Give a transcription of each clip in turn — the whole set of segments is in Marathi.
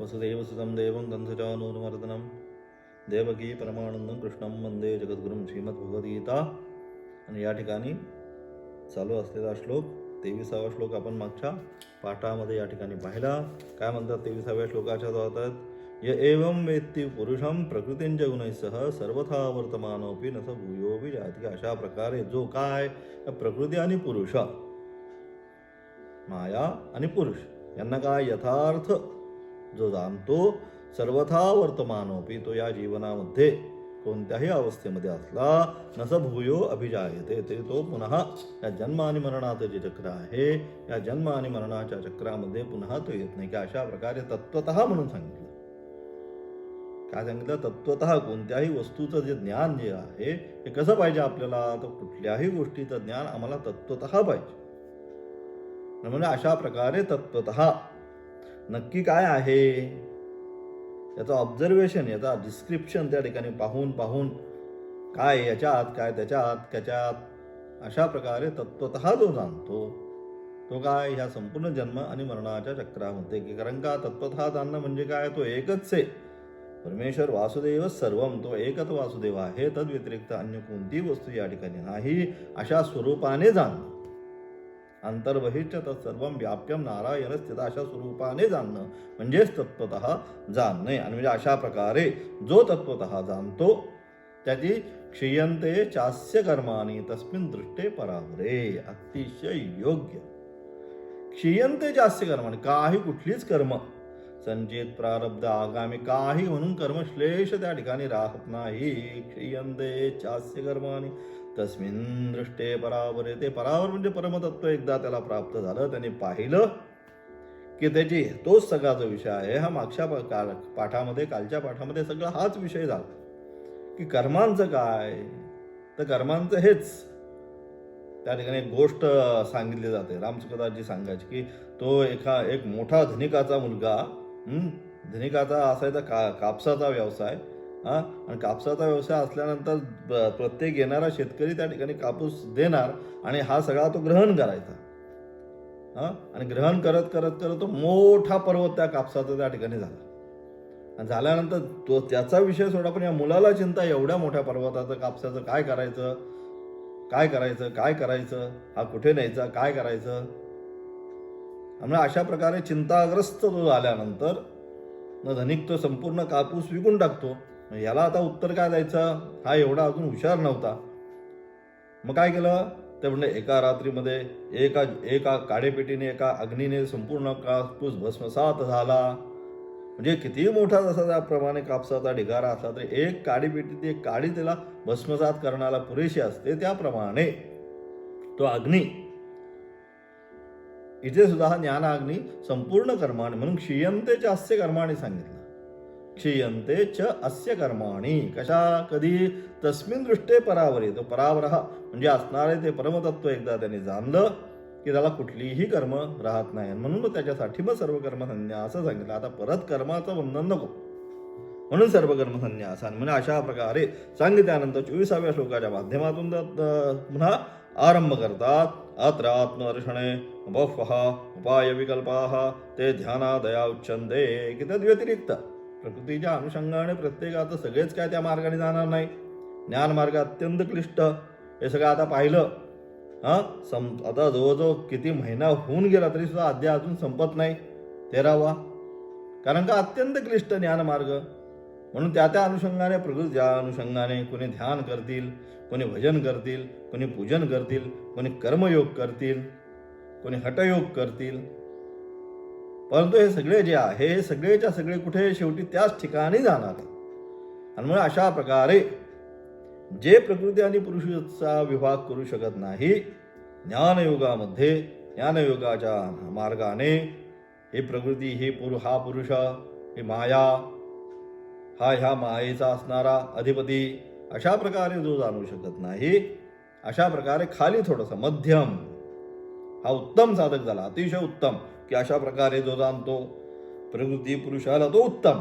वसुदेवसुतं देवं गन्धचानूर्मर्दनं देवकी परमानंदं कृष्णं वंदे जगद्गुरुं श्रीमद्भगवद्गीता. आणि या ठिकाणी चालू असलेला श्लोक तेविसावा श्लोक आपण मागच्या पाठामध्ये या ठिकाणी पाहिला. काय म्हणतात तेविसाव्या श्लोकाच्या होतात य एवं वेत्ती पुरुषम प्रकृतींच्या गुणैसह सर्वथा वर्तमानोपी न भूयोपी जाती अशा प्रकारे जो काय प्रकृती आणि पुरुष माया आणि पुरुष यांना काय यथार्थ जो जाणतो सर्वथा वर्तमानोपी तो या जीवनामध्ये कोणत्याही अवस्थेमध्ये असला नस भूयो अभिजायते ते तो पुन्हा या जन्म आणि मरणाचं जे चक्र आहे या जन्म आणि मरणाच्या चक्रामध्ये पुन्हा तो येत नाही. की अशा प्रकारे तत्वत म्हणून सांगितलं. काय सांगितलं? तत्वत कोणत्याही वस्तूचं जे ज्ञान जे आहे हे कसं पाहिजे आपल्याला? तर कुठल्याही गोष्टीचं ज्ञान आम्हाला तत्वत पाहिजे. म्हणजे अशा प्रकारे तत्वत नक्की काय आहे? याचं ऑब्झर्वेशन याचा डिस्क्रिप्शन त्या ठिकाणी पाहून पाहून काय याच्या आत काय त्याच्या आत अशा प्रकारे तत्वत जो जाणतो. तो काय? ह्या संपूर्ण जन्म आणि मरणाच्या चक्रामध्ये. की कारण का तत्वत जाणणं म्हणजे काय? तो एकच आहे. परमेश्वर वासुदेव सर्वम. तो एकच वासुदेव आहे. तद व्यतिरिक्त अन्य कोणतीही वस्तू या ठिकाणी नाही. अशा स्वरूपाने जाणणं अंतर्बहिष्ट सर्व व्याप्यम नारायण स्थित अशा स्वरूपाने जाणणं म्हणजेच तत्वत जाणणे आणि म्हणजे अशा प्रकारे जो तत्वत जाणतो त्याची क्षीयंते चास्य कर्मानी तस्मिन दृष्टे परावरे. अतिशय योग्य. क्षीयंते चास्य कर्माने काही कुठलीच कर्म. संचित प्रारब्ध आगामी काही म्हणून कर्मश्लेष त्या ठिकाणी राहत नाही. क्षीयंते चास्य कर्माने तस्मिन दृष्टे परावर ते परावर म्हणजे परमतत्व एकदा त्याला प्राप्त झालं त्याने पाहिलं की त्याची तोच सगळा जो विषय आहे. हा मागच्या पा- काल पाठामध्ये कालच्या पाठामध्ये सगळा हाच विषय झाला. की कर्मांचं काय? तर कर्मांचं हेच. त्या ठिकाणी एक गोष्ट सांगितली जाते. रामचुकदासजी सांगायची की तो एका एक मोठा धनिकाचा मुलगा धनिकाचा असायचा का कापसाचा व्यवसाय. हा? आणि कापसाचा व्यवसाय असल्यानंतर प्रत्येक येणारा शेतकरी त्या ठिकाणी कापूस देणार आणि हा सगळा तो ग्रहण करायचा. हा? आणि ग्रहण करत करत करत तो मोठा पर्वत त्या कापसाचा त्या ठिकाणी झाला. आणि झाल्यानंतर तो त्याचा विषय सोडा पण या मुलाला चिंता एवढ्या मोठ्या पर्वताचं कापसाचं काय करायचं? काय करायचं? काय करायचं? हा कुठे न्यायचा? काय करायचं? म्हणजे अशा प्रकारे चिंताग्रस्त तो झाल्यानंतर धनिक तो संपूर्ण कापूस विकून टाकतो. याला आता उत्तर काय द्यायचं? हा एवढा अजून हुशार नव्हता. मग काय केलं? ते म्हणजे एका रात्रीमध्ये एका एका काडेपेटीने एका अग्नीने संपूर्ण कापूस भस्मसात झाला. म्हणजे कितीही मोठा जसा त्याप्रमाणे कापसाचा ढिगारा असला तरी एक काडीपेटी ती एक काडी त्याला भस्मसात करण्याला पुरेशी असते त्याप्रमाणे. तो अग्नी. इथे सुद्धा हा ज्ञानाग्नी संपूर्ण कर्माने म्हणून क्षीयंतेच्या अस्य कर्माने सांगितलं. क्षीयन्ते च अस्य कर्माणी। कशा? कधी? तस्मिन दृष्टे परावरे। तो परावर म्हणजे असणारे ते परमतत्व एकदा त्याने जाणलं की त्याला कुठलीही कर्म राहत नाही. म्हणून त्याच्यासाठी मग सर्व कर्म असं सांगितलं. आता परत कर्माचं बंधन नको. म्हणून सर्व कर्म म्हणजे अशा प्रकारे सांगितल्यानंतर चोवीसाव्या श्लोकाच्या माध्यमातून पुन्हा आरंभ करतात. अत्र आत्मदर्शने बह्वः उपायविकल्पाः ते ध्यानादया उच्चन्ते की तद्व्यतिरिक्त प्रकृतीच्या अनुषंगाने प्रत्येकाचं सगळेच काय त्या मार्गाने जाणार नाही. ज्ञान मार्ग अत्यंत क्लिष्ट. हे सगळं आता पाहिलं. हां? सं आता जवळजवळ किती महिना होऊन गेला तरी सुद्धा अध्याय अजून संपत नाही. तेरावा. कारण का अत्यंत क्लिष्ट ज्ञानमार्ग. म्हणून त्या त्या अनुषंगाने प्रकृतीच्या अनुषंगाने कोणी ध्यान करतील कोणी भजन करतील कोणी पूजन करतील कोणी कर्मयोग करतील कोणी हटयोग करतील. परंतु हे सगळे जे आहे हे सगळेच्या सगळे कुठे शेवटी त्याच ठिकाणी जाणार आहे. आणि म्हणून अशा प्रकारे जे प्रकृती आणि पुरुषाचा विभाग करू शकत नाही ज्ञानयोगामध्ये ज्ञानयोगाच्या मार्गाने हे प्रकृती हे पुरु हा पुरुष हे माया हा ह्या मायेचा असणारा अधिपती अशा प्रकारे जो जाणू शकत नाही अशा प्रकारे खाली थोडंसं मध्यम हा उत्तम साधक झाला अतिशय उत्तम. की अशा प्रकारे जो जाणतो प्रकृती पुरुषाला तो उत्तम.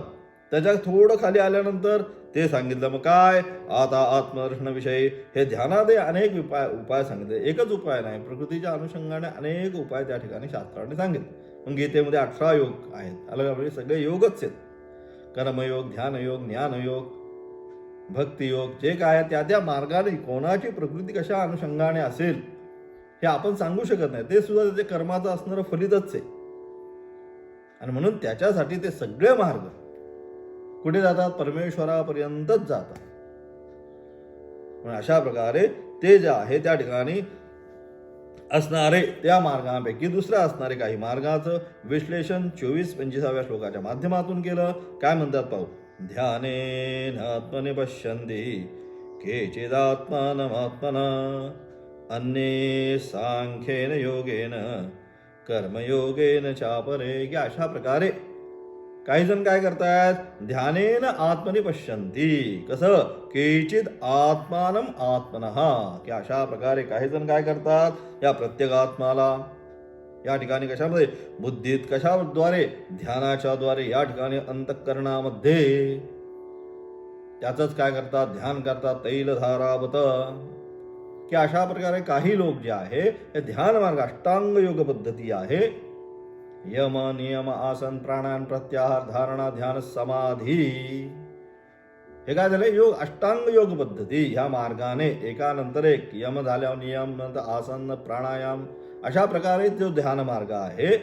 त्याच्या थोडं खाली आल्यानंतर ते सांगितलं मग काय? आता आत्मदर्शनाविषयी हे ध्यानादे अनेक उपाय उपाय सांगितले. एकच उपाय नाही प्रकृतीच्या अनुषंगाने अनेक उपाय त्या ठिकाणी शास्त्राने सांगितले. मग गीतेमध्ये अठरा योग आहेत. अलग अलग म्हणजे सगळे योगच आहेत. कर्मयोग ध्यानयोग ज्ञानयोग भक्तियोग जे काय आहे त्या त्या मार्गाने कोणाची प्रकृती कशा अनुषंगाने असेल हे आपण सांगू शकत नाही. ते सुद्धा त्याचे कर्माचं असणारं फलितच आहे. आणि म्हणून त्याच्यासाठी ते सगळे मार्ग कुठे जातात? परमेश्वरापर्यंतच जातात. म्हणून अशा प्रकारे ते जे आहे त्या ठिकाणी असणारे त्या मार्गांपैकी दुसऱ्या असणारे काही मार्गाचं विश्लेषण चोवीस पंचवीसाव्या श्लोकाच्या माध्यमातून केलं. काय म्हणतात पाहू? ध्यानेन आत्मने पश्यन्ति केचिदात्मानमात्मना अन्ये सांख्येन योगेन कर्मयोगेन चापरे. की अशा प्रकारे. काही जण काय करतायत ध्यानेन आत्मने पश्यंती कसं? केचित आत्मानम आत्मनः. की अशा प्रकारे काही जण काय करतात? या प्रत्येक आत्माला या ठिकाणी कशामध्ये? बुद्धीत कशाद्वारे? ध्यानाच्या द्वारे या ठिकाणी अंतःकरणामध्ये. त्याचंच काय करतात? ध्यान करतात. तैलधारावत. की अशा प्रकारे काही लोक जे आहे हे ध्यान मार्ग अष्टांग योग पद्धती आहे. यम नियम आसन प्राणायाम प्रत्याहार धारणा ध्यान समाधी. हे काय झालं योग अष्टांग योग पद्धती ह्या मार्गाने एकानंतर एक यम झाल्यावर नियम नंतर आसन प्राणायाम अशा प्रकारे जो ध्यान मार्ग आहे.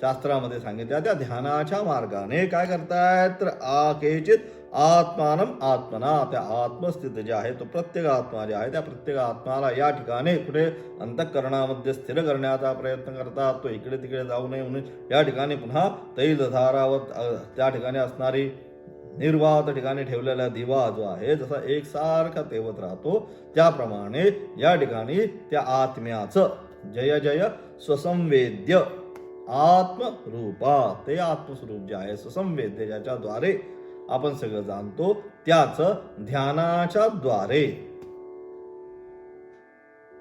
शास्त्रामध्ये सांगितल्या त्या ध्यानाच्या मार्गाने काय करतायत? तर आ केचित आत्मानम आत्मना त्या आत्मस्थित जे आहे तो प्रत्येक आत्मा जे आहे त्या प्रत्येक आत्माला या ठिकाणी कुठे अंतःकरणामध्ये स्थिर करण्याचा प्रयत्न करतात तो इकडे तिकडे जाऊ नये म्हणून या ठिकाणी पुन्हा तैलधारावत त्या ठिकाणी असणारी निर्वात ठिकाणी ठेवलेला दिवा जो आहे जसा एकसारखा तेवत राहतो त्याप्रमाणे या ठिकाणी त्या आत्म्याचं जय जय स्वसंवेद्य आत्मरूपा ते आत्मस्वरूप जे आहे स्वसंवेद्य ज्याच्याद्वारे आपण सगळं जाणतो त्याच ध्यानाच्या द्वारे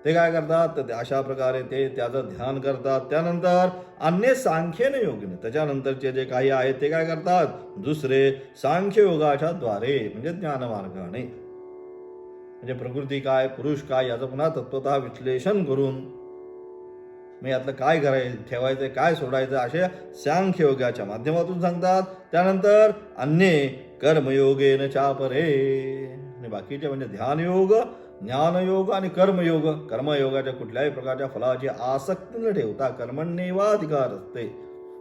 ते काय करतात? तर ते अशा प्रकारे ते त्याचं ध्यान करतात. त्यानंतर अन्य सांख्येने योगिने त्याच्यानंतरचे जे काही आहेत ते काय करतात? दुसरे सांख्य योगाच्या द्वारे म्हणजे ज्ञानमार्गाने. म्हणजे प्रकृती काय पुरुष काय याचं पुन्हा तत्वतः विश्लेषण करून मग यातलं काय करायचं ठेवायचं काय सोडायचं असे सांख्य योगाच्या माध्यमातून सांगतात. त्यानंतर अन्ये कर्मयोगेन चापरे. आणि बाकीचे म्हणजे ध्यानयोग ज्ञानयोग आणि कर्मयोग. कर्मयोगाच्या कुठल्याही प्रकारच्या फलाची आसक्ती न ठेवता कर्मण्येवाधिकार असते.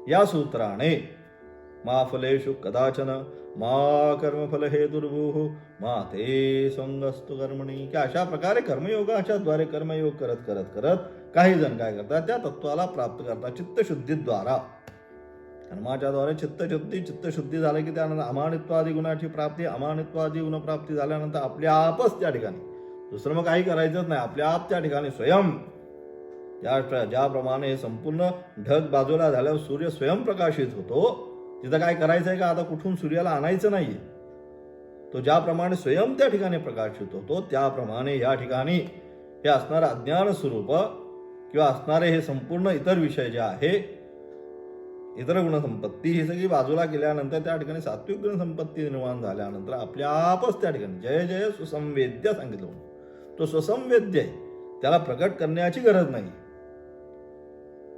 या सूत्राने मा फलेषु कदाचन मा कर्मफल हे दुर्भूः मा ते संगस्तु कर्मणी. की अशा प्रकारे कर्मयोगाच्या द्वारे कर्मयोग करत करत करत काही जण काय करतात? त्या तत्वाला प्राप्त करतात चित्तशुद्धीद्वारा. कर्माच्याद्वारे चित्तशुद्धी चित्तशुद्धी झाली की त्यानंतर अमानित्वादी गुणाची प्राप्ती अमानित्वादी गुणप्राप्ती झाल्यानंतर आपल्या आपच त्या ठिकाणी. दुसरं मग काही करायचंच नाही आपल्या आप त्या ठिकाणी स्वयं. ज्या ज्याप्रमाणे संपूर्ण ढग बाजूला झाल्यावर सूर्य स्वयंप्रकाशित होतो तिथं काय करायचं आहे का? आता कुठून सूर्याला आणायचं नाहीये. तो ज्याप्रमाणे स्वयं त्या ठिकाणी प्रकाश होतो तो त्याप्रमाणे या ठिकाणी हे असणारं अज्ञान स्वरूप किंवा असणारे हे संपूर्ण इतर विषय जे आहे इतर गुणसंपत्ती ही सगळी बाजूला गेल्यानंतर त्या ठिकाणी सात्विक गुणसंपत्ती निर्माण झाल्यानंतर आपल्या आपच त्या ठिकाणी जय जय सुसंवेद्य सांगितलं तो सुसंवेद्य आहे. त्याला प्रकट करण्याची गरज नाही.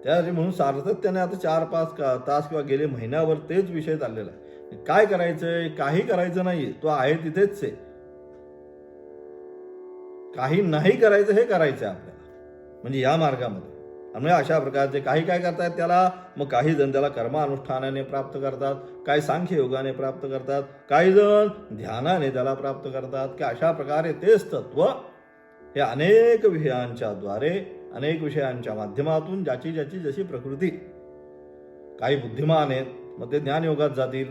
त्यासाठी म्हणून सातत्याने आता चार पाच का तास किंवा गेले महिन्यावर तेच विषय चाललेला आहे. काय करायचंय काही करायचं नाही तो आहे तिथेच आहे. काही नाही करायचं हे करायचं आहे आपल्याला म्हणजे या मार्गामध्ये. म्हणजे अशा प्रकारचे काही काय करतात त्याला मग काही जण त्याला कर्मानुष्ठानाने प्राप्त करतात काही सांख्य योगाने प्राप्त करतात काही जण ध्यानाने त्याला प्राप्त करतात की अशा प्रकारे तेच तत्व हे अनेक विषयांच्या द्वारे अनेक विषयांच्या माध्यमातून ज्याची ज्याची जशी प्रकृती काही बुद्धिमान आहेत मग ते ज्ञानयोगात जातील.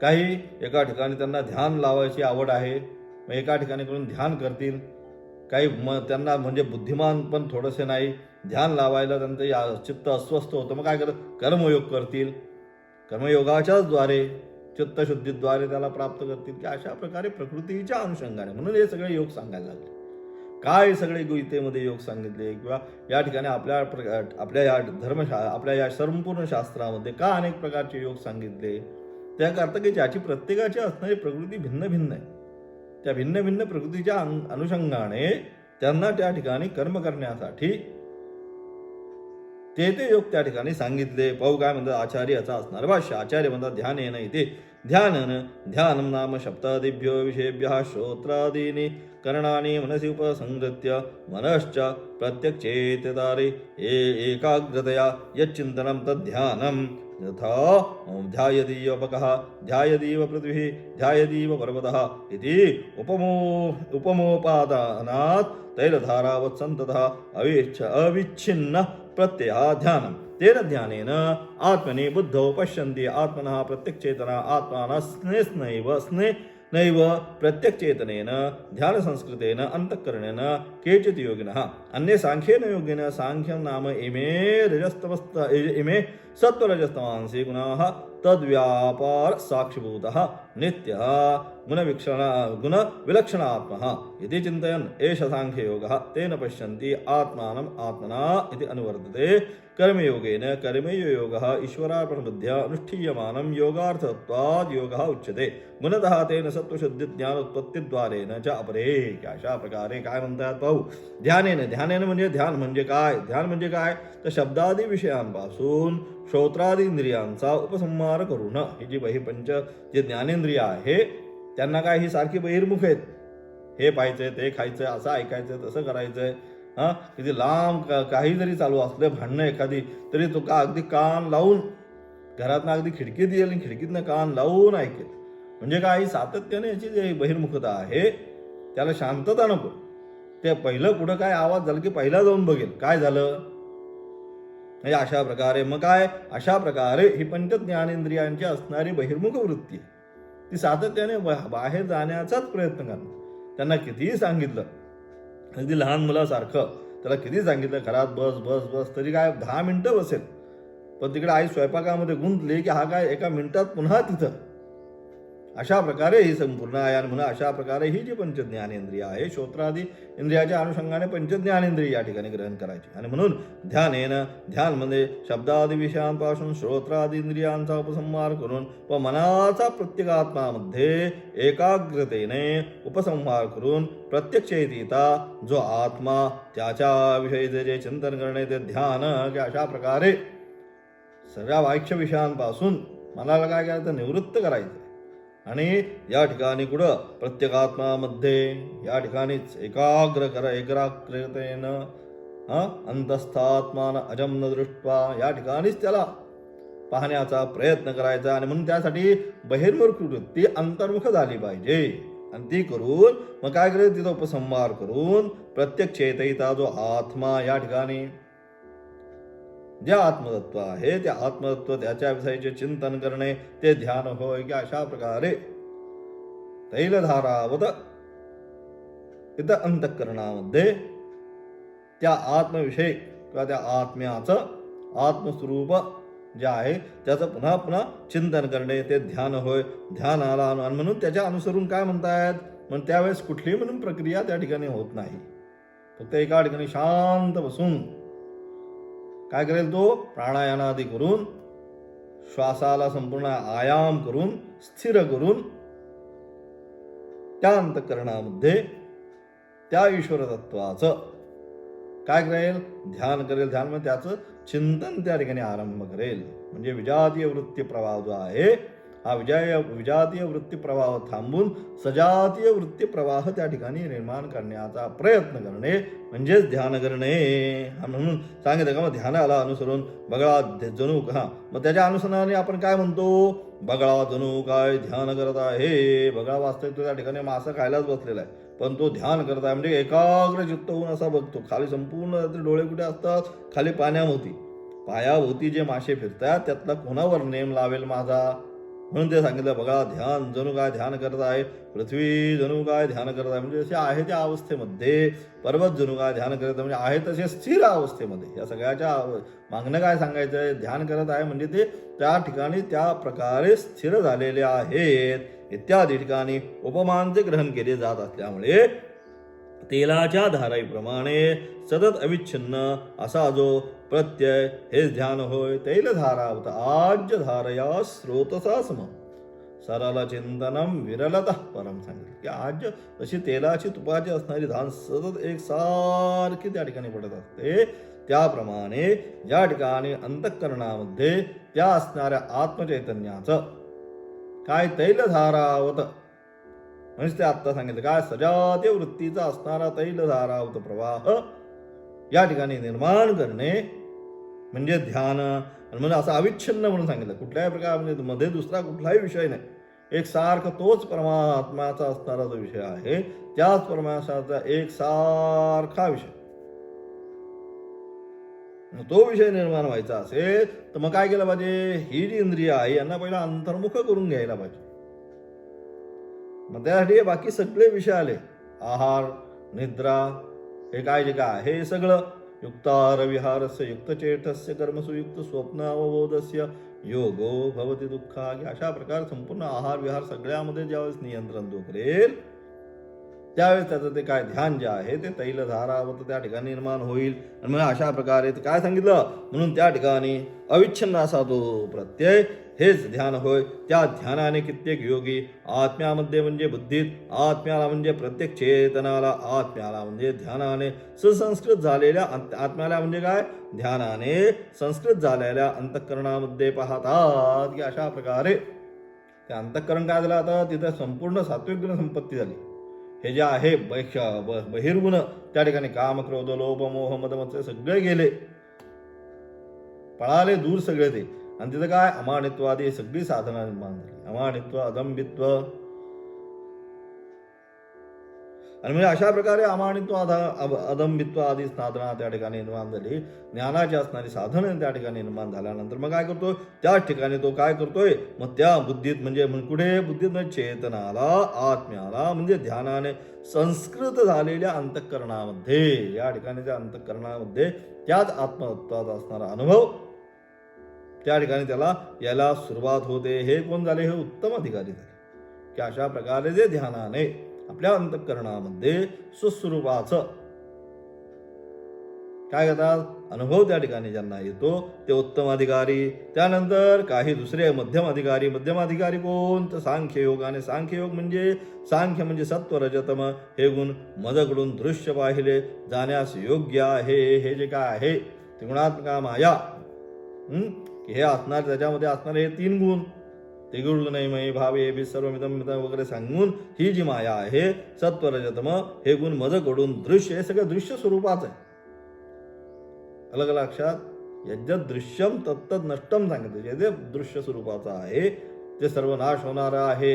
काही एका ठिकाणी त्यांना ध्यान लावायची आवड आहे मग एका ठिकाणी करून ध्यान करतील. काही म त्यांना म्हणजे बुद्धिमान पण थोडंसे नाही ध्यान लावायला त्यांचं या चित्त अस्वस्थ होतं मग काय करत कर्मयोग करतील. कर्मयोगाच्याच द्वारे चित्तशुद्धीद्वारे त्याला प्राप्त करतील की अशा प्रकारे प्रकृतीच्या अनुषंगाने. म्हणून हे सगळे योग सांगायला लागले. काय सगळे गीतेमध्ये योग सांगितले किंवा या ठिकाणी आपल्या प्र- आपल्या या धर्मशा आपल्या या संपूर्ण शास्त्रामध्ये का अनेक प्रकारचे योग सांगितले? त्याकरता की ज्याची प्रत्येकाची असणारी प्रकृती भिन्न भिन्न आहे. त्या भिन्न भिन्न प्रकृतीच्या अनु- अनुषंगाने त्यांना त्या ठिकाणी कर्म करण्यासाठी ते ते योग त्या ठिकाणी सांगितले. पाहू काय म्हणतात आचार्य याचा असणार भाष्य. आचार्य म्हणतात ध्यान येणं इथे ध्यानन ध्यानं नाम शब्दादिभ्यो विषयेभ्यः श्रोत्रादीनि कर्णानि मनसि उपसंहृत्य मनश्च प्रत्यक्षेतदारे ए एकाग्रतया यच्चिन्तनं तद्ध्यानं। यथा ध्यायदीवपकः ध्यायदीव पृथिवी ध्यायदीव पर्वतः इति उपमो उपमोपादानात् तैलधारावत् सन्ततः अविच्छ अविच्छिन्न प्रत्ययाध्यानम। तेन ध्यानेन आत्मनि बुद्धौ पश्यन्ति आत्मनः प्रत्यक्षेतना आत्मानः स्नेस्नैव स्ने नैव प्रत्यक्षेतनेन ध्यानसंस्कृतेन अन्तःकरणेन केचित् योगिनः। अन्ये साङ्ख्येन योगिन साङ्ख्यं नाम इमे रजस्तमस्त इमे सत्त्वरजस्तमांसि गुणाः तद्व्यापार साक्षिभूतः नित्यः गुणविक्षण गुणविलक्षणात्मः इति चिन्तयन् एष साङ्ख्ययोगः तेन पश्यन्ति आत्मानम् आत्मना इति अनुवर्तते। कर्मयोगेन कर्मयोगः ईश्वरार्पणबुद्ध्या अनुष्ठीयमानं योगार्थत्वाद् योगः उच्यते। गुणतः तेन सत्त्वशुद्धिज्ञानोत्पत्तीद्वारेन च अपरे अशा प्रकारे काय म्हणतात पाहू ध्यानेन ध्यानेन म्हणजे ध्यान म्हणजे काय? ध्यान म्हणजे काय? तर शब्दादी विषयांपासून श्रोत्रादी इंद्रियांचा उपसंहार करून ही जी बहिपंच जे ज्ञानेंद्रिय आहे त्यांना काय ही सारखी बहिर्मुख आहेत? हे पाहायचंय ते खायचंय असं ऐकायचंय तसं करायचंय हा? किती लांब काही जरी चालू असलं भांडणं एखादी तरी तो का अगदी कान लावून घरातनं अगदी खिडकीत येईल आणि खिडकीतनं कान लावून ऐकेल. म्हणजे काय सातत्याने याची जी बहिर्मुखता आहे त्याला शांतता नको. ते पहिलं कुठं काय आवाज झाला की पहिला जाऊन बघेल. काय झालं? म्हणजे अशा प्रकारे मग काय? अशा प्रकारे ही पंच ज्ञानेंद्रियांची असणारी बहिर्मुख वृत्ती आहे. ती सातत्याने बा- बाहेर जाण्याचाच प्रयत्न करणार. त्यांना कितीही सांगितलं अगदी लहान मुलासारखं त्याला किती सांगितलं घरात बस बस बस तरी काय दहा मिनटं बसेल. पण तिकडे आई स्वयंपाकामध्ये गुंतली की हा काय एका मिनिटात पुन्हा तिथं. अशा प्रकारे ही संपूर्ण आयान आणि अशा प्रकारे ही जी पंचज्ञानेंद्रिय आहे श्रोत्रादी इंद्रियाच्या अनुषंगाने पंचज्ञानेंद्रिय या ठिकाणी ग्रहण करायची. आणि म्हणून ध्यानेन ध्यान म्हणजे शब्दादी विषयांपासून श्रोत्रादी इंद्रियांचा उपसंहार करून व मनाचा प्रत्येकात्मामध्ये एकाग्रतेने उपसंहार करून प्रत्यक्ष येता जो आत्मा त्याच्याविषयीचे जे चिंतन करणे ते ध्यान की अशा प्रकारे सगळ्या वाक्ष विषयांपासून मनाला काय करायचं? निवृत्त करायचं. आणि या ठिकाणी कुठं? प्रत्येकात्मामध्ये या ठिकाणीच एकाग्र कर एकाग्रतेनं अंतस्थात्मानं अंतस्थात्मान अजम न या ठिकाणीच त्याला पाहण्याचा प्रयत्न करायचा आणि म्हणून त्यासाठी बहिर्मुख वृत्ती अंतर्मुख झाली पाहिजे. आणि ती करून मग काय करायचं तिथं उपसंहार करून प्रत्येक येता जो आत्मा या ठिकाणी जे आत्मतत्व आहे ते आत्मतत्व त्याच्याविषयीचे चिंतन करणे ते ध्यान होय की अशा प्रकारे. तैलधारावत इथं अंतःकरणामध्ये त्या आत्मविषयी किंवा त्या आत्म्याचं आत्मस्वरूप जे आहे त्याचं पुन्हा पुन्हा चिंतन करणे ते ध्यान होय ध्यान आला आणि म्हणून त्याच्या अनुसरून काय म्हणतायत? म्हणून त्यावेळेस कुठलीही म्हणून प्रक्रिया त्या ठिकाणी होत नाही. फक्त एका ठिकाणी शांत बसून काय करेल तो? प्राणायामादी करून श्वासाला संपूर्ण आयाम करून स्थिर करून त्या अंतकरणामध्ये त्या ईश्वर तत्वाचं काय करेल? ध्यान करेल. ध्यान म्हणजे त्याचं चिंतन त्या ठिकाणी आरंभ करेल. म्हणजे विजातीय वृत्ती प्रवाह जो आहे हा विजय विजातीय वृत्ती प्रवाह थांबून सजातीय वृत्ती प्रवाह त्या ठिकाणी निर्माण करण्याचा प्रयत्न करणे म्हणजेच ध्यान करणे. म्हणून सांगितलं का मग ध्यानाला अनुसरून बगळा ध- जणू हा. मग त्याच्या अनुसरणाने आपण काय म्हणतो? बगळा जणू काय ध्यान करत आहे. बगळा वास्तविक त्या ठिकाणी मासा खायलाच बसलेला आहे. पण तो ध्यान करत आहे म्हणजे एकाग्र चित्त होऊन असा बघतो. खाली संपूर्ण रात्री डोळे कुठे असतात? खाली पाण्याभोवती. पायाभोवती जे मासे फिरतात त्यातला कोणावर नेम लावेल माझा? म्हणून ते सांगितलं बघा ध्यान जणू काय ध्यान करत आहे पृथ्वी जणू काय ध्यान करत आहे म्हणजे जसे आहे त्या अवस्थेमध्ये पर्वत जणू काय ध्यान करत आहे म्हणजे आहे तसे स्थिर अवस्थेमध्ये. या सगळ्याच्या मागणं काय सांगायचं आहे ध्यान करत आहे म्हणजे ते त्या ठिकाणी त्या प्रकारे स्थिर झालेले आहेत इत्यादी ठिकाणी उपमानचे ग्रहण केले जात असल्यामुळे तेलाच्या धाराईप्रमाणे सतत अविच्छिन्न असा जो प्रत्यय हेच ध्यान होय तैलधारावत आज्य धारया स्रोतसा सम। सरल चिंतनम विरलत परम सांगितलं की आज तशी तेलाची तुपाची असणारी धान सतत एक सारखी त्या ठिकाणी पडत असते. त्याप्रमाणे ज्या ठिकाणी अंतःकरणामध्ये त्या असणाऱ्या आत्मचैतन्याचं काय तैलधारावत म्हणजे ते आत्ता सांगितलं काय सजातीय वृत्तीचा असणारा तैलधारावत प्रवाह या ठिकाणी निर्माण करणे म्हणजे ध्यान. म्हणजे असं अविच्छिन्न म्हणून सांगितलं. कुठल्याही प्रकार म्हणजे मध्ये दुसरा कुठलाही विषय नाही. एक सारखं तोच परमात्माचा असणारा जो विषय आहे त्याच परमाशाचा एक सारखा विषय. तो विषय निर्माण व्हायचा असेल तर मग काय केलं पाहिजे? ही जी इंद्रिय आहे यांना पहिला अंतर्मुख करून घ्यायला पाहिजे. मग त्यासाठी हे बाकी सगळे विषय आले. आहार निद्रा हे काय जे काय? आहे हे सगळं युक्तार विहारस्य युक्तचेठस्य कर्मसुयुक्त स्वप्न अवबोधस्य योगो भवती दुःख अशा प्रकारे संपूर्ण आहार विहार सगळ्यामध्ये ज्यावेळेस नियंत्रण तो करेल त्यावेळेस त्याचं ते काय ध्यान जे आहे ते तैलधारावत त्या ठिकाणी निर्माण होईल. आणि मग अशा प्रकारे ते काय सांगितलं? म्हणून त्या ठिकाणी अविच्छिन्न असा तो प्रत्यय हेच ध्यान होय. त्या ध्यानाने कित्येक योगी आत्म्यामध्ये म्हणजे बुद्धीत आत्म्याला म्हणजे प्रत्येक चेतनाला आत्म्याला म्हणजे ध्यानाने सुसंस्कृत झालेल्या अंत- आत्म्याला म्हणजे काय? ध्यानाने संस्कृत झालेल्या अंतःकरणामध्ये पाहतात की अशा प्रकारे. ते अंतःकरण काय झालं आता? तिथं संपूर्ण सात्विक गुण संपत्ती झाली. हे जे आहे बैक्ष ब- बहिर्गुण त्या ठिकाणी काम क्रोध लोभ मोह मदमत्सर सगळे गेले. पळाले दूर सगळे ते. आणि तिथं काय? अमानित्वादी सगळी साधना निर्माण झाली अमानित्व अदंबित्व. आणि म्हणजे अशा प्रकारे अमानित्व अदंबित्व आदी साधना त्या ठिकाणी निर्माण झाली. ज्ञानाची असणारी साधनं त्या ठिकाणी निर्माण झाल्यानंतर मग काय करतो त्याच ठिकाणी तो काय करतोय? मग त्या बुद्धीत म्हणजे मग कुठे? बुद्धीत म्हणजे चेतनाला आत्म्याला म्हणजे ध्यानाने संस्कृत झालेल्या अंतःकरणामध्ये. या ठिकाणी त्या अंतःकरणामध्ये त्याच आत्मतत्वाचा असणारा अनुभव त्या ठिकाणी त्याला याला सुरुवात होते. हे कोण झाले? हे उत्तम अधिकारी झाले. की अशा प्रकारे जे ध्यानाने आपल्या अंतकरणामध्ये सुस्वरूपाचं काय करतात? अनुभव त्या ठिकाणी ज्यांना येतो ते उत्तम अधिकारी. त्यानंतर काही दुसरे मध्यम अधिकारी. मध्यम अधिकारी कोण? तर सांख्ययोग आणि सांख्ययोग म्हणजे सांख्य म्हणजे सत्व रजतम हे गुण मजकडून दृश्य पाहिले. जाण्यास योग्य आहे. हे जे काय आहे त्रिगुणात्मका माया. की हे असणार त्याच्यामध्ये असणारे हे तीन गुण. ते गुणगुणमयी भावे बी सर्वमिदम मिदम वगैरे सांगून ही जी माया आहे सत्वरजतम हे गुण मजकडून दृश्य हे सगळं दृश्य स्वरूपाचं आहे. अलग लक्षात यज्ञ दृश्यम तत्त नष्टम सांगितलं जे दृश्य स्वरूपाचं आहे ते सर्व नाश होणार आहे.